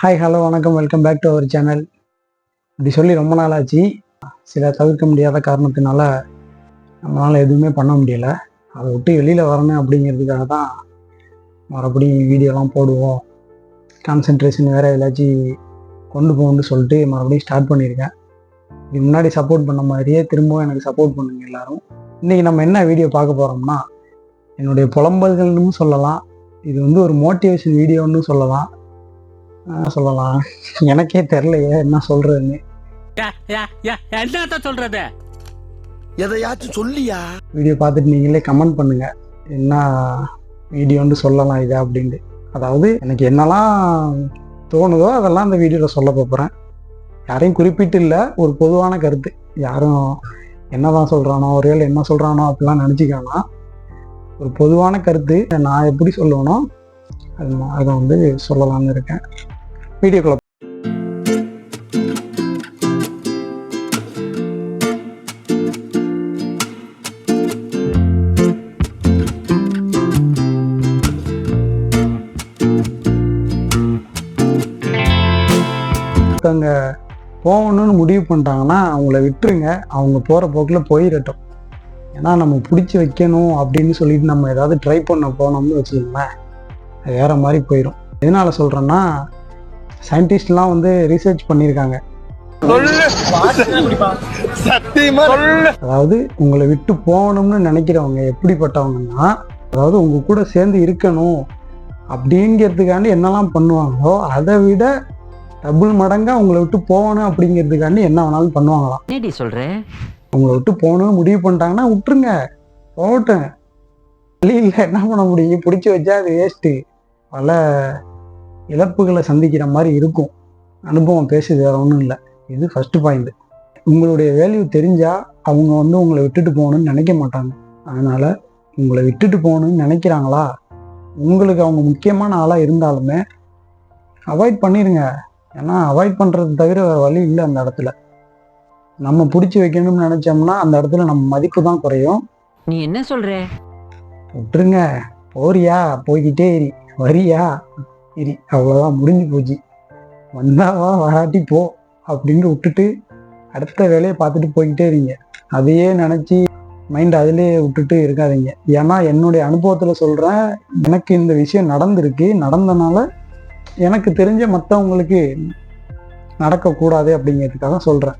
Hi hello வணக்கம். Welcome back to our channel இப்படி சொல்லி ரொம்ப நாள் ஆச்சு சில தவிர்க்க முடியாத காரணத்தினால நம்மளால் எதுவுமே பண்ண முடியல. அதை விட்டு வெளியில் வரணும் அப்படிங்கிறதுக்காக தான் மறுபடியும் வீடியோலாம் போடுவோம். கான்சென்ட்ரேஷன் வேறு எதாச்சும் கொண்டு போகணும்னு சொல்லிட்டு மறுபடியும் ஸ்டார்ட் பண்ணியிருக்கேன். இதுக்கு முன்னாடி சப்போர்ட் பண்ண மாதிரியே திரும்பவும் எனக்கு சப்போர்ட் பண்ணுங்க எல்லோரும். இன்றைக்கி நம்ம என்ன வீடியோ பார்க்க போகிறோம்னா என்னுடைய புலம்பல்கள்னு சொல்லலாம். இது வந்து ஒரு மோட்டிவேஷன் வீடியோன்னு சொல்லலாம். சொல்லலாம்? எனக்கே தெரிலையே என்ன சொல்றதுன்னு. என்னத்த சொல்றது? எதையாச்சும் சொல்லியா? வீடியோ பார்த்துட்டு நீங்களே கமெண்ட் பண்ணுங்க. என்ன வீடியோன்னு சொல்லலாம் இதை அப்படின்ட்டு. அதாவது எனக்கு என்னெல்லாம் தோணுதோ அதெல்லாம் அந்த வீடியோவில் சொல்ல போகிறேன் யாரையும் குறிப்பிட்டு இல்லை ஒரு பொதுவான கருத்து. யாரும் என்னதான் சொல்கிறானோ ஒருவேளை என்ன சொல்கிறானோ அப்படிலாம் நினச்சிக்கானா ஒரு பொதுவான கருத்து. நான் எப்படி சொல்லுவேனோ அது அதை வந்து சொல்லலாம்னு இருக்கேன். வீடியோக்குள்ள ஒருத்தவங்க போகணும்னு முடிவு பண்ணிட்டாங்கன்னா அவங்கள விட்டுருங்க. அவங்க போகிற போக்கில் போயிடட்டும் ஏன்னா நம்ம பிடிச்சி வைக்கணும் அப்படின்னு சொல்லிட்டு நம்ம ஏதாவது ட்ரை பண்ண போனோம்னு வச்சுக்கோங்களேன். வேற மாதிரி போயிடும் எதனால சொல்கிறேன்னா சயின்டிஸ்ட்லாம் வந்து ரிசர்ச் பண்ணியிருக்காங்க சத்தியமா அதாவது உங்களை விட்டு போகணும்னு நினைக்கிறவங்க எப்படிப்பட்டவங்கன்னா அதாவது உங்க கூட சேர்ந்து இருக்கணும் அப்படிங்கிறதுக்காண்டி என்னெல்லாம் பண்ணுவாங்களோ அதை விட டபுள் மடங்கா உங்களை விட்டு போகணும் அப்படிங்கிறதுக்காண்டி என்ன வேணாலும் பண்ணுவாங்களாம். என்னடி சொல்ற? உங்களை விட்டு போகணும்னு முடிவு பண்ணிட்டாங்கன்னா விட்டுருங்க. போகட்டும். இல்லை என்ன பண்ண முடியும்? பிடிச்சி வச்சா அது வேஸ்ட்டு பல இழப்புகளை சந்திக்கிற மாதிரி இருக்கும். அனுபவம் பேசுது வேற ஒன்றும் இல்லை. இது ஃபர்ஸ்ட் பாயிண்ட் உங்களுடைய வேல்யூ தெரிஞ்சா அவங்க வந்து உங்களை விட்டுட்டு போகணும்னு நினைக்க மாட்டாங்க. அதனால உங்களை விட்டுட்டு போகணும்னு நினைக்கிறாங்களா? உங்களுக்கு அவங்க முக்கியமான ஆளாக இருந்தாலுமே அவாய்ட் பண்ணிடுங்க ஏன்னா அவாய்ட் பண்ணுறது தவிர வேற வழி இல்லை அந்த இடத்துல. நம்ம பிடிச்சி வைக்கணும்னு நினைச்சோம்னா அந்த இடத்துல நம்ம மதிப்பு தான் குறையும். நீ என்ன சொல்ற? விட்டுருங்க. போறியா? போய்கிட்டே இரி. வரியா? சரி அவ்வளோதான் முடிஞ்சு போச்சு. வந்தாவா வராட்டி போ அப்படின்னு விட்டுட்டு அடுத்த வேலையை பார்த்துட்டு போய்கிட்டே இருங்க. அதையே நினச்சி மைண்ட் அதிலே விட்டுட்டு இருக்காதீங்க. ஏன்னா என்னுடைய அனுபவத்தில் சொல்கிறேன் எனக்கு இந்த விஷயம் நடந்திருக்கு. நடந்தனால எனக்கு தெரிஞ்ச மற்றவங்களுக்கு நடக்கக்கூடாது அப்படிங்கிறதுக்காக சொல்கிறேன்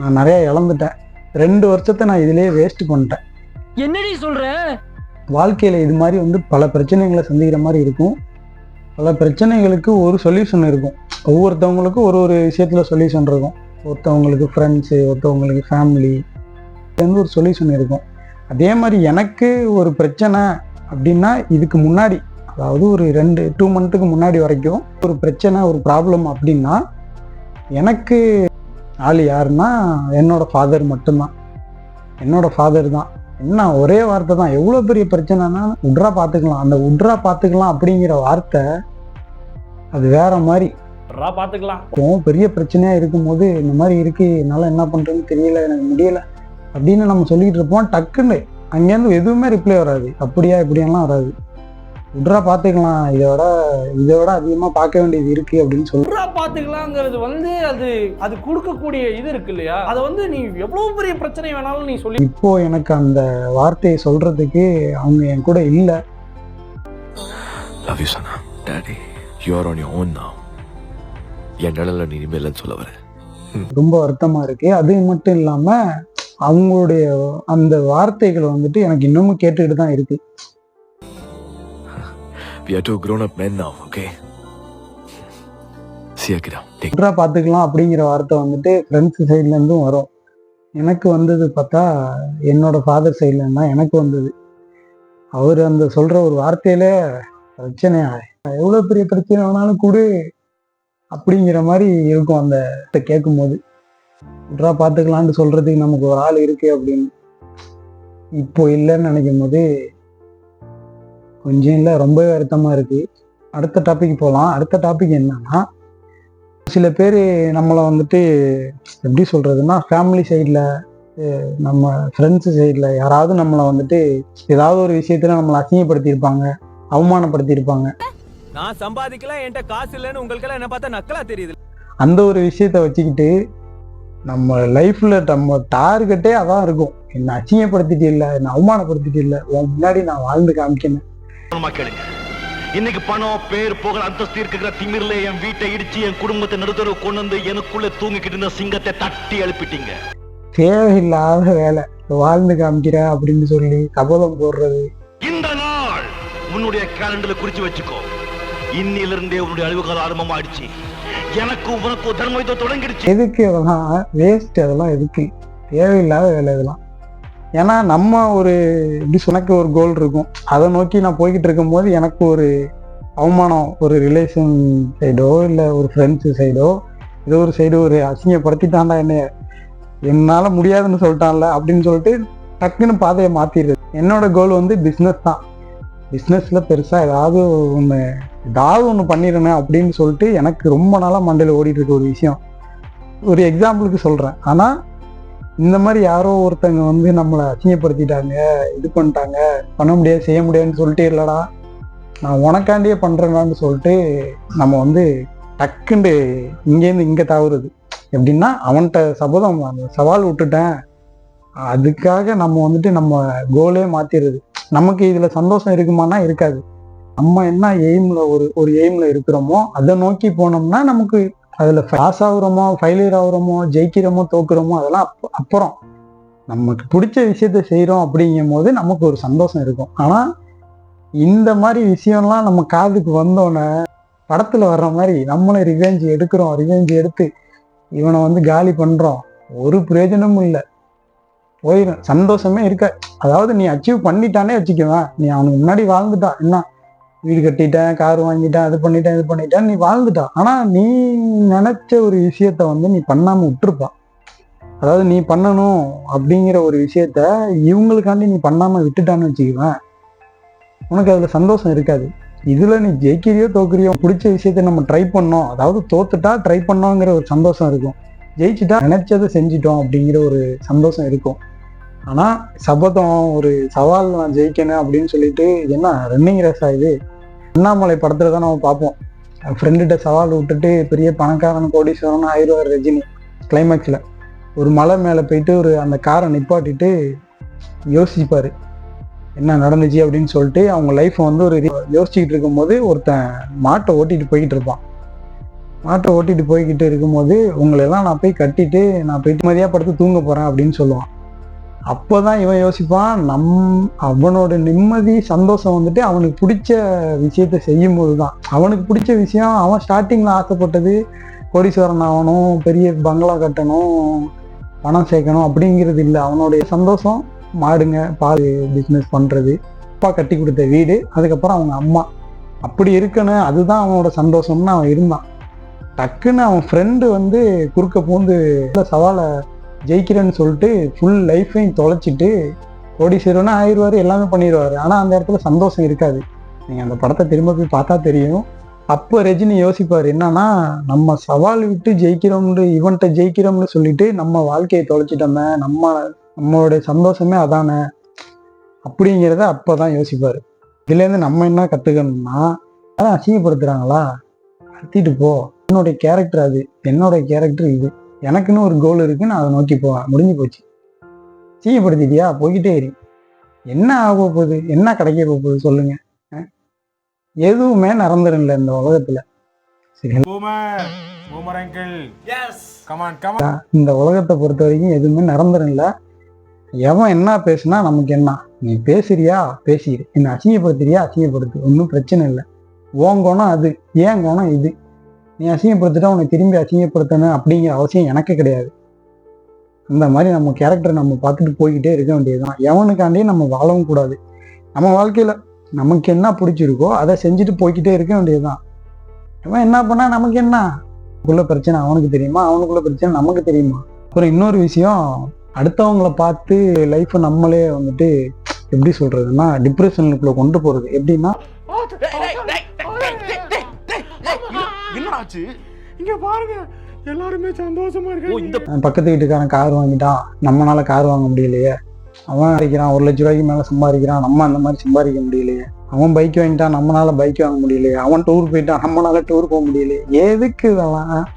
நான் நிறையா இழந்துட்டேன். ரெண்டு வருஷத்தை நான் இதிலே வேஸ்ட் பண்ணிட்டேன். என்னடி சொல்கிற வாழ்க்கையில் இது மாதிரி வந்து பல பிரச்சனைகளை சந்திக்கிற மாதிரி இருக்கும். பல பிரச்சனைகளுக்கு ஒரு சொல்யூஷன் இருக்கும். ஒவ்வொருத்தவங்களுக்கும் ஒரு ஒரு விஷயத்தில் சொல்யூஷன் இருக்கும். ஒருத்தவங்களுக்கு ஃப்ரெண்ட்ஸு ஒருத்தவங்களுக்கு ஃபேமிலி வந்து ஒரு சொல்யூஷன் இருக்கும். அதே மாதிரி எனக்கு ஒரு பிரச்சனை அப்படின்னா இதுக்கு முன்னாடி அதாவது ஒரு ரெண்டு டூ மந்த்துக்கு முன்னாடி வரைக்கும் ஒரு பிரச்சனை ஒரு ப்ராப்ளம் அப்படின்னா எனக்கு ஆள் யாருன்னா என்னோடய ஃபாதர் மட்டும்தான். என்னோடய ஃபாதர் தான். என்ன ஒரே வார்த்தை தான். எவ்வளோ பெரிய பிரச்சனைனா உட்ரா பார்த்துக்கலாம் அந்த உட்ரா பார்த்துக்கலாம் அப்படிங்கிற வார்த்தை அது வேற மாதிரி. ரா பாத்துக்கலாம். இருக்கும் பெரிய பிரச்சனையா இருக்கும்போது இந்த மாதிரி இருக்கு என்னால் என்ன பண்றதுன்னு தெரியல எனக்கு முடியல அப்படின்னு நம்ம சொல்லிட்டு இருப்போம். டக்குன்னு அங்கேருந்து எதுவுமே ரிப்ளை வராது. அப்படியா இப்படியெல்லாம் வராது. உட்ரா பார்த்துக்கலாம் இதோட இதோட அதிகமாக பார்க்க வேண்டியது இருக்கு அப்படின்னு சொல்லி. ரா பாத்துக்கலாங்கிறது வந்து அது அது கொடுக்கக்கூடிய இது இருக்கு இல்லையா? அதை வந்து நீ எவ்வளவு பெரிய பிரச்சனை வேணாலும் நீ சொல்லி இப்போ எனக்கு அந்த வார்த்தையை சொல்றதுக்கு அவங்க என் கூட இல்லை. Love you Sana daddy you are on your own now. என் நிழல நீ இனிமேல் சொல்ல வர. ரொம்ப வருத்தமா இருக்கு. அது மட்டும் இல்லாம அவங்களுடைய அந்த வார்த்தைகள் வந்துட்டு எனக்கு இன்னமும் கேட்டுக்கிட்டு தான் இருக்கு. We are two grown up men now okay? see you get take பார்த்துக்கலாம் அப்படிங்கிற வார்த்தை வந்துட்டு ஃப்ரெண்ட்ஸ் சைட்லேருந்தும் வரும். எனக்கு வந்தது பார்த்தா என்னோட ஃபாதர் சைட்லேருந்து தான் எனக்கு வந்தது. அவர் அந்த சொல்கிற ஒரு வார்த்தையில பிரச்சனையா எவ்வளோ பெரிய பிரச்சனை வேணாலும் கொடு அப்படிங்கிற மாதிரி இருக்கும் அந்த இதை கேட்கும்போது. ஒன்றா பார்த்துக்கலான்ட்டு சொல்கிறதுக்கு நமக்கு ஒரு ஆள் இருக்கு அப்படின்னு. இப்போ இல்லைன்னு நினைக்கும் போது கொஞ்சம் இல்லை ரொம்பவே வருத்தமாக இருக்கு. அடுத்த டாபிக் போகலாம் அடுத்த டாபிக் என்னன்னா சில பேர் நம்மளை வந்துட்டு எப்படி சொல்றதுன்னா ஃபேமிலி சைடில் நம்ம ஃப்ரெண்ட்ஸு சைடில் யாராவது நம்மளை வந்துட்டு ஏதாவது ஒரு விஷயத்துல நம்மளை அசிங்கப்படுத்தியிருப்பாங்க அவமானப்படுத்தியிருப்பாங்க. நான் சம்பாதிக்கல என்கிட்ட காசு இல்லைன்னு உங்களுக்கெல்லாம் என்ன பார்த்தா நக்கலா தெரியுது. அந்த ஒரு விஷயத்த வச்சுக்கிட்டு நம்ம லைஃப்ல நம்ம டார்கெட்டே அதான் இருக்கும். என்னை அசிங்கப்படுத்திட்டு இல்லை என்னை அவமானப்படுத்திட்டு இல்லை உன் முன்னாடி நான் வாழ்ந்து காமிக்கணும். கேளுங்க. இன்னைக்கு பணம் பேர் புகழ் அந்தஸ்து இருக்கிற திமிர்ல என் வீட்டை இடிச்சு என் குடும்பத்தை நடுத்தரவு கொண்டு வந்து எனக்குள்ள தூங்கிக்கிட்டு இருந்த சிங்கத்தை தட்டி எழுப்பிட்டீங்க தேவையில்லாத வேலை. வாழ்ந்து காமிக்கிறேன் அப்படின்னு சொல்லி சபதம் போடுறது. இந்த நாள் உன்னுடைய கேலண்டர்ல குறிச்சு வச்சுக்கோ. இன்னிலிருந்தே உன்னுடைய அழிவு காலம் ஆரம்பமாயிடுச்சு எனக்கும் உனக்கும் தர்ம யுத்தம் தொடங்கிடுச்சு. எதுக்கு அதெல்லாம் வேஸ்ட் அதெல்லாம் எதுக்கு? தேவையில்லாத வேலை இதெல்லாம். ஏன்னா நம்ம ஒரு இப்படி எனக்கு ஒரு கோல் இருக்கும். அதை நோக்கி நான் போய்கிட்டு இருக்கும்போது எனக்கு ஒரு அவமானம் ஒரு ரிலேஷன் சைடோ இல்லை ஒரு ஃப்ரெண்ட்ஸு சைடோ ஏதோ ஒரு சைடு ஒரு அசிங்கப்படுத்திட்டான்டா என்னைய. என்னால் முடியாதுன்னு சொல்லிட்டான்ல அப்படின்னு சொல்லிட்டு டக்குன்னு பாதையை மாற்றிடுது என்னோட கோல் வந்து பிஸ்னஸ் தான். பிஸ்னஸில் பெருசாக ஏதாவது ஒன்று ஏதாவது ஒன்று பண்ணிடணும் அப்படின்னு சொல்லிட்டு எனக்கு ரொம்ப நாளாக மண்டையில் ஓடிட்டு இருக்க ஒரு விஷயம். ஒரு எக்ஸாம்பிளுக்கு சொல்கிறேன் ஆனால் இந்த மாதிரி யாரோ ஒருத்தங்க வந்து நம்மளை அசிங்கப்படுத்திட்டாங்க இது பண்ணிட்டாங்க பண்ண முடியாது செய்ய முடியாதுன்னு சொல்லிட்டு இல்லைடா நான் உனக்காண்டியே பண்ணுறேனான்னு சொல்லிட்டு நம்ம வந்து டக்குண்டு இங்கேருந்து இங்கே தவறுது. எப்படின்னா அவன்கிட்ட சபதம் அந்த சவால் விட்டுட்டேன். அதுக்காக நம்ம வந்துட்டு நம்ம கோலே மாற்றிடுது நமக்கு இதில் சந்தோஷம் இருக்குமானா இருக்காது. நம்ம என்ன எய்மில் ஒரு ஒரு எய்மில் இருக்கிறோமோ அதை நோக்கி போனோம்னா நமக்கு அதில் பாஸ் ஆகுறோமோ ஃபெயிலியர் ஆகுறோமோ ஜெயிக்கிறோமோ தோக்குறோமோ அதெல்லாம் அப் அப்புறம் நமக்கு பிடிச்ச விஷயத்த செய்கிறோம் அப்படிங்கும் போது நமக்கு ஒரு சந்தோஷம் இருக்கும். ஆனால் இந்த மாதிரி விஷயம்லாம் நம்ம காதுக்கு வந்தோடனே படத்தில் வர்ற மாதிரி நம்மளும் ரிவெஞ்ச் எடுக்கிறோம் ரிவெஞ்ச் எடுத்து இவனை வந்து காலி பண்ணுறோம் ஒரு பிரயோஜனமும் இல்லை. போயிடும் சந்தோஷமே இருக்க அதாவது நீ அச்சீவ் பண்ணிட்டானே வச்சுக்குவேன் நீ அவனுக்கு முன்னாடி வாழ்ந்துட்டான் என்ன? வீடு கட்டிட்டேன் கார் வாங்கிட்டேன் அது பண்ணிட்டேன் இது பண்ணிட்டேன் நீ வாழ்ந்துட்டா. ஆனா நீ நினைச்ச ஒரு விஷயத்த வந்து நீ பண்ணாம விட்டுருப்பா. அதாவது நீ பண்ணணும் அப்படிங்கிற ஒரு விஷயத்த இவங்களுக்காண்டி நீ பண்ணாம விட்டுட்டான்னு வச்சுக்குவேன். உனக்கு அதுல சந்தோஷம் இருக்காது. இதுல நீ ஜெயிக்கிறியோ தோக்குறியோ பிடிச்ச விஷயத்த நம்ம ட்ரை பண்ணோம். அதாவது தோத்துட்டா ட்ரை பண்ணோங்கிற ஒரு சந்தோஷம் இருக்கும். ஜெயிச்சுட்டா நினைச்சதை செஞ்சிட்டோம் அப்படிங்கிற ஒரு சந்தோஷம் இருக்கும். ஆனா சபதம் ஒரு சவால் நான் ஜெயிக்கணும் அப்படின்னு சொல்லிட்டு என்ன ரன்னிங் ரேஸா இது? அண்ணாமலை படத்துல தான் நம்ம பார்ப்போம். ஃப்ரெண்டுகிட்ட சவால் விட்டுட்டு பெரிய பணக்காரன் கோடீஸ்வரன் ஆயிடுவார் ரஜினி கிளைமேக்ஸில் ஒரு மலை மேலே போயிட்டு ஒரு அந்த காரை நிப்பாட்டிட்டு யோசிப்பார். என்ன நடந்துச்சு அப்படின்னு சொல்லிட்டு அவங்க லைஃப்பை வந்து ஒரு யோசிச்சுக்கிட்டு இருக்கும்போது ஒருத்தன் மாட்டை ஓட்டிட்டு போய்கிட்டு இருப்பான். மாட்டை ஓட்டிட்டு போய்கிட்டு இருக்கும்போது உங்களெல்லாம் நான் போய் கட்டிட்டு நான் போயிட்டு மதியாக படுத்து தூங்க போகிறேன் அப்படின்னு சொல்லுவான். அப்போ தான் இவன் யோசிப்பான் நம் அவனோட நிம்மதி சந்தோஷம் வந்துட்டு அவனுக்கு பிடிச்ச விஷயத்த செய்யும்போது தான் அவனுக்கு பிடிச்ச விஷயம் அவன் ஸ்டார்டிங்கில் ஆசைப்பட்டது கோடீஸ்வரன் ஆகணும் பெரிய பங்களா கட்டணும் பணம் சேர்க்கணும் அப்படிங்கிறது இல்லை. அவனுடைய சந்தோஷம் மாடுங்க பால் பிஸ்னஸ் பண்ணுறது அப்பா கட்டி கொடுத்த வீடு அதுக்கப்புறம் அவங்க அம்மா. அப்படி இருக்கணும் அதுதான் அவனோட சந்தோஷம்னு அவன் இருந்தான். டக்குன்னு அவன் ஃப்ரெண்டு வந்து குறுக்க பூந்து சவாலை ஜெயிக்கிறேன்னு சொல்லிட்டு ஃபுல் லைஃப்பையும் தொலைச்சிட்டு கோடீஸ்வரனா ஆயிடுவார் எல்லாமே பண்ணிடுவார். ஆனால் அந்த இடத்துல சந்தோஷம் இருக்காது. நீங்கள் அந்த படத்தை திரும்ப போய் பார்த்தா தெரியும். அப்போ ரஜினி யோசிப்பார் என்னன்னா நம்ம சவால் விட்டு ஜெயிக்கிறோம்னு இவன்கிட்ட ஜெயிக்கிறோம்னு சொல்லிட்டு நம்ம வாழ்க்கையை தொலைச்சிட்டோமே நம்ம நம்மளுடைய சந்தோஷமே அதானே? அப்படிங்கிறத அப்போ தான் யோசிப்பார். இதுலேருந்து நம்ம என்ன கற்றுக்கணும்னா அதான் அசிங்கப்படுத்துகிறாங்களா கத்திட்டு போ. என்னுடைய கேரக்டர் அது. என்னுடைய கேரக்டர் இது. எனக்குன்னு ஒரு கோல் இருக்கு நான் அதை நோக்கி போவேன் முடிஞ்சு போச்சு. சீயப்படுத்திட்டியா போய்கிட்டே இரு. என்ன ஆக போகுது? என்ன கிடைக்க போகுது? சொல்லுங்க? எதுவுமே நடந்துரும்ல இந்த உலகத்துல. இந்த உலகத்தை பொறுத்த வரைக்கும் எதுவுமே நடந்துரும்ல எவன் என்ன பேசுனா நமக்கு என்ன? நீ பேசுறியா? பேசிடு என்ன அசிங்கப்படுத்துறியா? அசிங்கப்படுத்து. ஒன்றும் பிரச்சனை இல்லை. உன் குணம் அது. ஏன் குணம் இது? நீ அசிங்கப்படுத்திட்டா உன்னை திரும்பி அசிங்கப்படுத்தணும் அப்படிங்கிற அவசியம் எனக்கு கிடையாது. அந்த மாதிரி நம்ம கேரக்டர் நம்ம பார்த்துட்டு போய்கிட்டே இருக்க வேண்டியதுதான். எவனுக்காண்டியே நம்ம வாழவும் கூடாது. நம்ம வாழ்க்கையில நமக்கு என்ன பிடிச்சிருக்கோ அதை செஞ்சுட்டு போய்கிட்டே இருக்க வேண்டியதுதான். அவன் என்ன பண்ணா நமக்கு என்ன? உள்ள பிரச்சனை அவனுக்கு தெரியுமா? அவனுக்குள்ள பிரச்சனை நமக்கு தெரியுமா? அப்புறம் இன்னொரு விஷயம் அடுத்தவங்கள பார்த்து லைஃப்பை நம்மளே வந்துட்டு எப்படி சொல்றதுன்னா டிப்ரெஷனுக்குள்ள கொண்டு போறது. எப்படின்னா ஆச்சு இங்க பாருங்க எல்லாருமே சந்தோஷமா இருக்காங்க. அஹ் பக்கத்து வீட்டுக்காரன் கார் வாங்கிட்டான். நம்மளால கார் வாங்க முடியலையே. அவன் அடிக்கிறான் ஒரு லட்ச ரூபாய்க்கு மேல சம்பாதிக்கிறான். நம்ம அந்த மாதிரி சம்பாதிக்க முடியலையே. அவன் பைக் வாங்கிட்டான் நம்மளால பைக் வாங்க முடியலையே. அவன் டூர் போயிட்டான் நம்மளால டூர் போக முடியலையே. எதுக்கு இதெல்லாம்?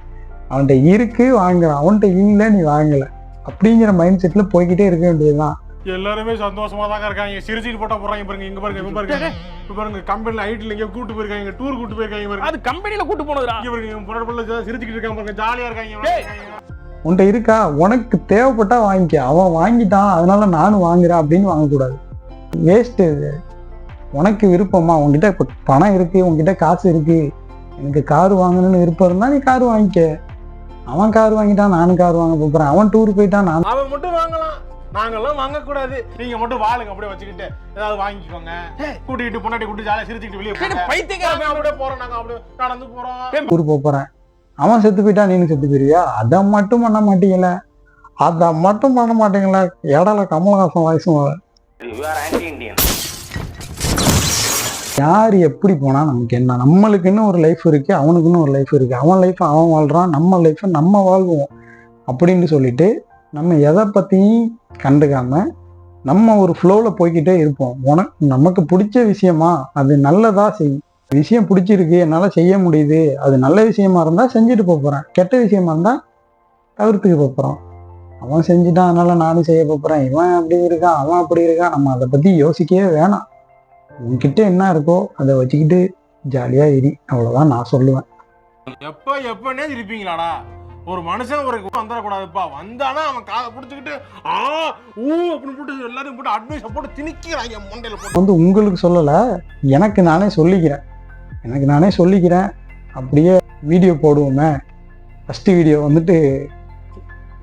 அவன்கிட்ட இருக்கு வாங்குறான். அவன்கிட்ட இல்லை நீ வாங்கல. அப்படிங்கிற மைண்ட் செட்ல போய்கிட்டே இருக்க வேண்டியதுதான். எல்லாருமே சந்தோஷமா தாங்க இருக்காங்க. சிரிச்சிட்டு போட்டா போறாங்க பாருங்க. இங்க பாருங்க இங்க பாருங்க. இங்க பாருங்க கம்பெனில ஐட்ல இங்க கூட்டு போயிருக்காங்க. டூர் கூட்டு போயிருக்காங்க பாருங்க. அது கம்பெனில கூட்டு போனதுடா. இங்க பாருங்க இவன் பொண்ணு பிள்ளை சிரிச்சுக்கிட்டு இருக்காங்க பாருங்க. ஜாலியா இருக்காங்க. உன்கிட்ட இருக்கா? உனக்கு தேவைப்பட்டா வாங்கிக்க. அவன் வாங்கிட்டான் அதனால நானும் வாங்குறேன் அப்படின்னு வாங்கக்கூடாது. வேஸ்ட் இது உனக்கு விருப்பமா? உன்கிட்ட இப்போ பணம் இருக்கு உன்கிட்ட காசு இருக்கு. எனக்கு கார் வாங்கணும்னு விருப்பம் இருந்தா நீ கார் வாங்கிக்க. அவன் கார் வாங்கிட்டான் நானும் கார் வாங்க போறேன். அவன் டூர் போயிட்டான் நான் அவன் மட்டும் வாங்கலாம். நாங்கெல்லாம் வாங்க கூடாது நீங்க மட்டும் வாழுங்க அப்படியே வச்சுக்கிட்டு ஏதாவது வாங்கிக்கோங்க. கூட்டிட்டு பொண்டாட்டி கூட்டி ஜாலியா சிரிச்சுக்கிட்டு வெளியே நாங்க அப்படியே போறோம் நாங்க அப்படியே நடந்து போறோம். டூர் போறேன். அவன் செத்து போயிட்டான் நீனு செத்து போயிருவியா? அதை மட்டும் பண்ண மாட்டீங்களே? அதை மட்டும் பண்ண மாட்டீங்களா? இடையில கமலஹாசன் வயசும் யார் எப்படி போனா நமக்கு என்ன? நம்மளுக்குன்னு ஒரு லைஃப் இருக்கு அவனுக்குன்னு ஒரு லைஃப் இருக்கு. அவன் லைஃப் அவன் வாழ்றான் நம்ம லைஃப்பை நம்ம வாழ்வோம். அப்படின்னு சொல்லிட்டு நம்ம எதை பத்தியும் கண்டுக்காம நம்ம ஒரு ஃப்ளோவில் போய்க்கிட்டே இருப்போம். உனக்கு நமக்கு பிடிச்ச விஷயமா அது நல்லதா செய். விஷயம் பிடிச்சிருக்கு என்னால் செய்ய முடியுது. அது நல்ல விஷயமா இருந்தால் செஞ்சுட்டு போக போறேன். கெட்ட விஷயமா இருந்தால் தவிர்த்துக்க போகிறோம் அவன் செஞ்சுட்டான் அதனால் நானும் செய்ய போகிறேன் இவன் அப்படி இருக்கான் அவன் அப்படி இருக்கான். நம்ம அதை பற்றி யோசிக்கவே வேணாம். உன்கிட்ட என்ன இருக்கோ அதை வச்சுக்கிட்டு ஜாலியாக எரி அவ்வளோதான் நான் சொல்லுவேன். எப்போ எப்போன்னே இருப்பீங்களாடா? ஒரு மனுஷன் ஒரு வந்துடக்கூடாதுப்பா. வந்தானா அவன் காதை பிடிச்சிக்கிட்டு ஆ ஊ அப்படின்னு போட்டு எல்லாரும் போட்டு அட்வைஸ் போட்டு திணிக்கிறாங்க மண்டையில போட்டு. வந்து உங்களுக்கு சொல்லலை எனக்கு நானே சொல்லிக்கிறேன். எனக்கு நானே சொல்லிக்கிறேன். அப்படியே வீடியோ போடுவோமே. ஃபஸ்ட்டு வீடியோ வந்துட்டு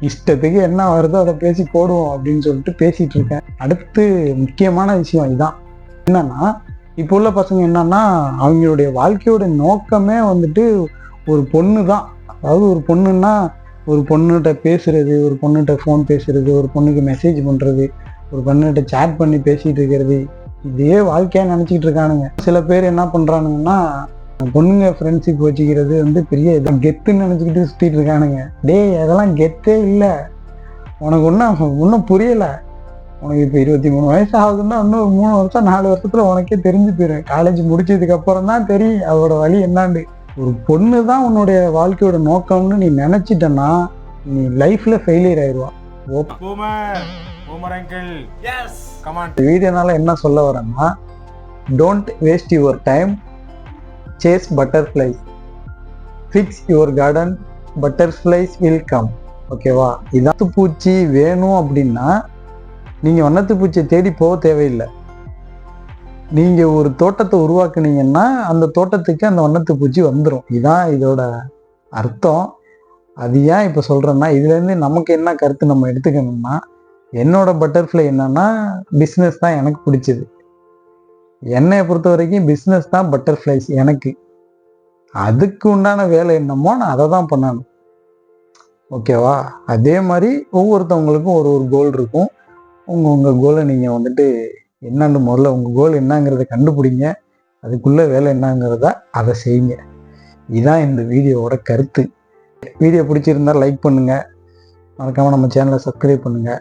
இஷ்டத்துக்கு என்ன வருதோ அதை பேசி போடுவோம் அப்படின்னு சொல்லிட்டு பேசிகிட்டு இருக்கேன். அடுத்து முக்கியமான விஷயம் இதுதான் என்னன்னா இப்போ உள்ள பசங்க என்னன்னா அவங்களுடைய வாழ்க்கையோட நோக்கமே வந்துட்டு ஒரு பொண்ணு தான் அதாவது ஒரு பொண்ணுன்னா ஒரு பொண்ணுகிட்ட பேசுறது ஒரு பொண்ணுகிட்ட ஃபோன் பேசுறது ஒரு பொண்ணுக்கு மெசேஜ் பண்ணுறது ஒரு பொண்ணுகிட்ட சேட் பண்ணி பேசிகிட்டு இருக்கிறது இதே வாழ்க்கையாக நினச்சிக்கிட்டு இருக்கானுங்க. சில பேர் என்ன பண்ணுறானுங்கன்னா பொண்ணுங்க ஃப்ரெண்ட்ஷிப் வச்சுக்கிறது வந்து பெரிய இது கெத்துன்னு நினச்சிக்கிட்டு சுற்றிட்டு இருக்கானுங்க. டேய் அதெல்லாம் கெத்தே இல்லை. உனக்கு ஒன்றும் ஒன்றும் புரியலை. உனக்கு இப்போ இருபத்தி மூணு வயசு ஆகுதுன்னா இன்னும் ஒரு மூணு வருஷம் நாலு வருஷத்துல உனக்கே தெரிஞ்சு போயிடும் காலேஜ் முடிச்சதுக்கு அப்புறம் தான் தெரியும் அவரோட வழி என்னான்னு. ஒரு பொண்ணு தான் உன்னுடைய வாழ்க்கையோட நோக்கம்னு நீ நினைச்சிட்டன்னா நீ லைஃப்ல ஃபெயிலியர் ஆயிடுவா வீடியோனால என்ன சொல்ல வரேன்னா don't waste your time chase butterflies fix your garden butterflies will come ஓகேவா இதான். பூச்சி வேணும் அப்படின்னா நீங்கள் வண்ணத்து பூச்சியை தேடி போக தேவையில்லை. நீங்கள் ஒரு தோட்டத்தை உருவாக்குனீங்கன்னா அந்த தோட்டத்துக்கு அந்த வண்ணத்து பூச்சி வந்துடும் இதுதான் இதோட அர்த்தம். அது ஏன் இப்போ சொல்கிறேன்னா இதுலேருந்து நமக்கு என்ன கருத்து நம்ம எடுத்துக்கணும்னா என்னோட பட்டர்ஃப்ளை என்னன்னா பிஸ்னஸ் தான் எனக்கு பிடிச்சது. என்னை பொறுத்த வரைக்கும் பிஸ்னஸ் தான் பட்டர்ஃப்ளைஸ் எனக்கு. அதுக்கு உண்டான வேலை என்னமோ நான் அதை தான் பண்ணணும். ஓகேவா? அதே மாதிரி ஒவ்வொருத்தவங்களுக்கும் ஒரு ஒரு கோல் இருக்கும். உங்கள் உங்கள் கோலை நீங்கள் வந்துட்டு என்னன்னு முதல்ல உங்கள் கோல் என்னங்கிறத கண்டுபிடிங்க. அதுக்குள்ளே வேலை என்னங்கிறத அதை செய்யுங்க. இதுதான் இந்த வீடியோவோட கருத்து. வீடியோ பிடிச்சிருந்தா லைக் பண்ணுங்கள் மறக்காமல் நம்ம சேனலை சப்ஸ்கிரைப் பண்ணுங்கள்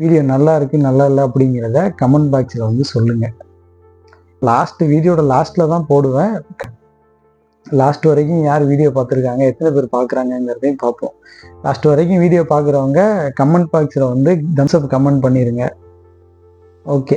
வீடியோ நல்லா இருக்கு நல்லா இல்லை அப்படிங்கிறத கமெண்ட் பாக்ஸில் வந்து சொல்லுங்கள் லாஸ்ட்டு வீடியோட லாஸ்ட்டில் தான் போடுவேன். லாஸ்ட் வரைக்கும் யார் வீடியோ பார்த்துருக்காங்க எத்தனை பேர் பார்க்குறாங்கங்கிறதையும் பார்ப்போம். லாஸ்ட் வரைக்கும் வீடியோ பார்க்குறவங்க கமெண்ட் பாக்ஸில் வந்து தம்ஸ்அப் கமெண்ட் பண்ணிடுங்க ஓகே